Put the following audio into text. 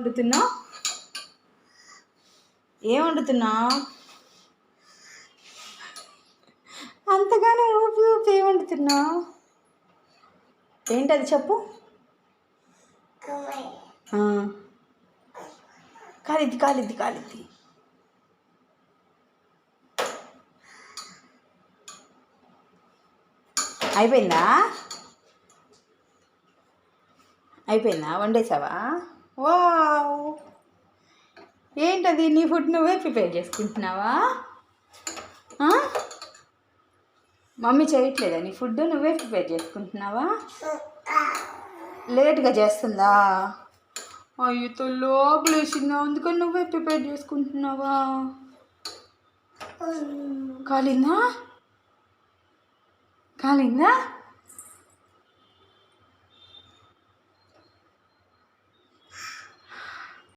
వండుతున్నా? ఏం వండుతున్నా? అంతగానో ఊపి ఊపి ఏం వండుతున్నా? ఏంటది చెప్పు. కాలిద్ది కాలిద్ది కాలిద్ది. అయిపోయిందా? అయిపోయిందా? వండేసావా? వావ్. ఏంటది? నీ ఫుడ్ నువ్వే ప్రిపేర్ చేసుకుంటున్నావా? మమ్మీ చేయట్లేదా? నీ ఫుడ్ నువ్వే ప్రిపేర్ చేసుకుంటున్నావా? లేట్గా చేస్తుందా? అయ్యతో లోపలేసిందా అందుకని నువ్వే ప్రిపేర్ చేసుకుంటున్నావా? కాలిందా? కాలిందా?